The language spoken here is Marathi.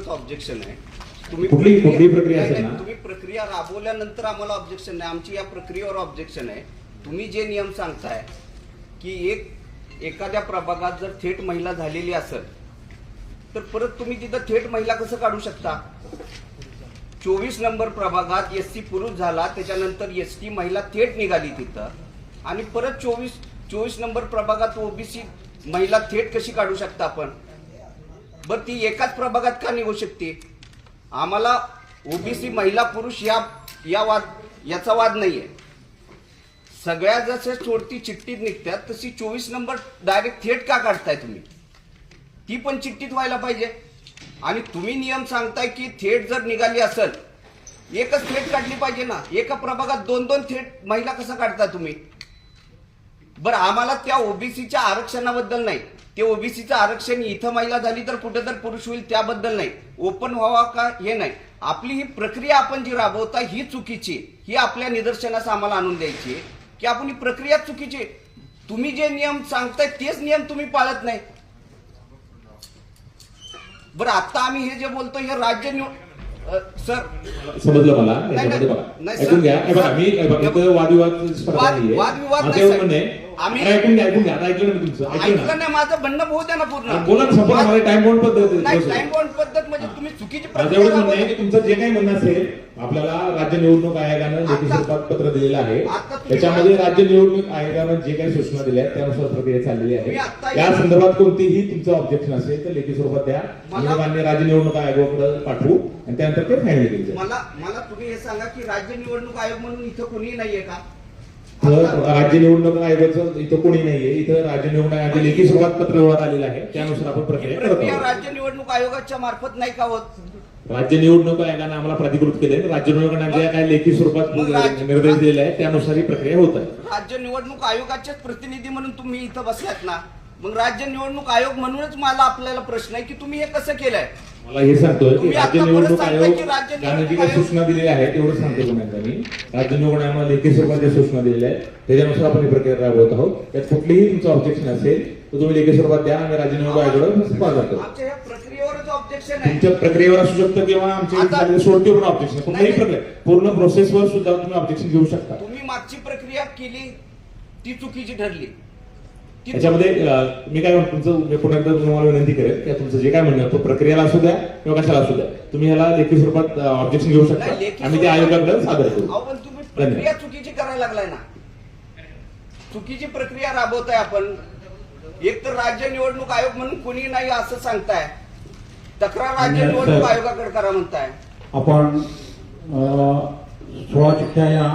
प्रक्रियेवरच ऑब्जेक्शन आहे. तुम्ही कुठली- प्रक्रिया- कुठली प्रक्रिया असेल ना? तुम्ही प्रक्रिया राबवल्यानंतर आम्हाला ऑब्जेक्शन नाही. आमची या प्रक्रियेवर ऑब्जेक्शन आहे. तुम्ही जे नियम सांगताय की एक एखाद्या प्रभागात जर थेट महिला झालेली असेल तर परत तुम्ही तिथं थेट महिला कसं काढू शकता? चोवीस नंबर प्रभागात एस सी पुरुष झाला त्याच्यानंतर एस टी महिला थेट निघाली तिथं. आणि परत चोवीस चोवीस नंबर प्रभागात ओबीसी महिला थेट कशी काढू शकता आपण? बरं ती एकाच प्रभागात का निघू शकते? आम्हाला ओबीसी महिला पुरुष या या वाद याचा वाद नाहीये. सगळ्या जसं सोडती चिठ्ठीत निघतात तशी चोवीस नंबर डायरेक्ट थेट का काढताय तुम्ही? ती पण चिठ्ठीत व्हायला पाहिजे. आणि तुम्ही नियम सांगताय की थेट जर निघाली असेल एकच थेट काढली पाहिजे ना? एका प्रभागात दोन दोन थेट महिला कसं काढता तुम्ही? बरं आम्हाला त्या ओबीसीच्या आरक्षणाबद्दल नाही. ते ओबीसीचं आरक्षण इथं महिला झाली तर कुठं तर पुरुष होईल त्याबद्दल नाही. ओपन व्हावा का हे नाही. आपली ही प्रक्रिया आपण जी राबवता ही चुकीची ही आपल्या निदर्शनास आम्हाला आणून द्यायची की आपण ही प्रक्रिया चुकीची आहे. तुम्ही जे नियम सांगताय तेच नियम तुम्ही पाळत नाही. बरं आता आम्ही हे जे बोलतो हे राज्य निव अ, सर. समजलं मला? नाही, वादविवाद वादविवाद नाही, आम्ही- ऐकून घ्या ऐकून घ्या. आता ऐकलं ना मी तुमचं. ऐकलं नाही माझं म्हणणं होऊ द्या ना पूर्ण. बोला ना संपूर्ण मला टाइम बाउंड पद्धत. नाही. टाइम बाउंड पद्धत म्हणजे तुम्ही चुकीची माझं एवढं म्हणणं आहे की. तुमचं जे काही म्हणणं असेल आपल्याला राज्य निवडणूक आयोगानं लेखी आता- स्वरूपात पत्र दिलेलं आहे. आता तुम्ही त्याच्यामध्ये राज्य निवडणूक आयोगानं जे काही सूचना दिल्या आहेत त्यानुसार प्रक्रिया चाललेली आहे. या संदर्भात कोणतीही तुमचं ऑब्जेक्शन असेल तर लेखी स्वरूपात द्या. मला- आणि मान्य राज्य निवडणूक आयोगाकडे पाठवू आणि त्यानंतर ते फायनल केले जाईल. मला मला तुम्ही हे सांगा की राज्य निवडणूक आयोग म्हणून इथं कोणी नाहीये का? राज्य निवडणूक आयोगाचं इथं कोणी नाहीये. इथं राज्य निवडणूक आयोगाचे लेखी स्वरूपात पत्र व्यवहार आलेलं आहे. त्यानुसार आपण प्रक्रिया करत राज्य निवडणूक आयोगाच्या मार्फत नाही का होत? राज्य निवडणूक आयोगाने आम्हाला प्राधिकृत केले राज्य निवडणूक आयोगाने काही लेखी स्वरूपात निर्देश दिलेले आहेत. त्यानुसार ही प्रक्रिया होत आहे. राज्य निवडणूक आयोगाचेच प्रतिनिधी म्हणून तुम्ही इथं बसलात ना? मग राज्य निवडणूक आयोग म्हणूनच मला आपल्याला प्रश्न आहे की तुम्ही हे कसं केलंय? मला हे सांगतोय की तुम्ही राज्य निवडणूक आयोग ज्याने जी काही सूचना दिलेल्या आहेत तेवढं सांगतो एकदा मी. राज्य निवडणूक आयोगाने लेखी स्वरूपात ज्या सूचना दिलेल्या आहेत त्याच्यानुसार आपण ही प्रक्रिया राबवत आहोत. त्यात कुठलीही तुमचं ऑब्जेक्शन असेल तर तुम्ही लेखी स्वरूपात द्या आणि राज्य निवडणूक आहे. तुमच्या प्रक्रियेवर असू शकतं किंवा आमच्या आता- सोडती पण ऑब्जेक्शन कुठल्याही नाही, प्रक्रिया पूर्ण प्रोसेसवर सुद्धा तुम्ही ऑब्जेक्शन घेऊ शकता. तुम्ही मागची प्रक्रिया केली ती चुकीची ठरली. अं, मी काय म्हणतो तुमचं मी पुन्हा एकदा तुम्हाला विनंती करेन की तुमचं जे काय म्हणणं तो प्रक्रियाला असू द्या किंवा कशाला असू द्या तुम्ही ह्याला लेखी स्वरूपात ऑब्जेक्शन घेऊ शकता. आम्ही ते आयोगाकडे सादर करू. प्रक्रिया चुकीची करायला लागलाय ना. चुकीची प्रक्रिया राबवताय आपण. एक तर राज्य निवडणूक आयोग म्हणून कोणी नाही असं सांगताय. तक्रार राज्य निवडणूक. आयोगाकडे करा म्हणताय. आपण सोळा चिठ्ठ्या या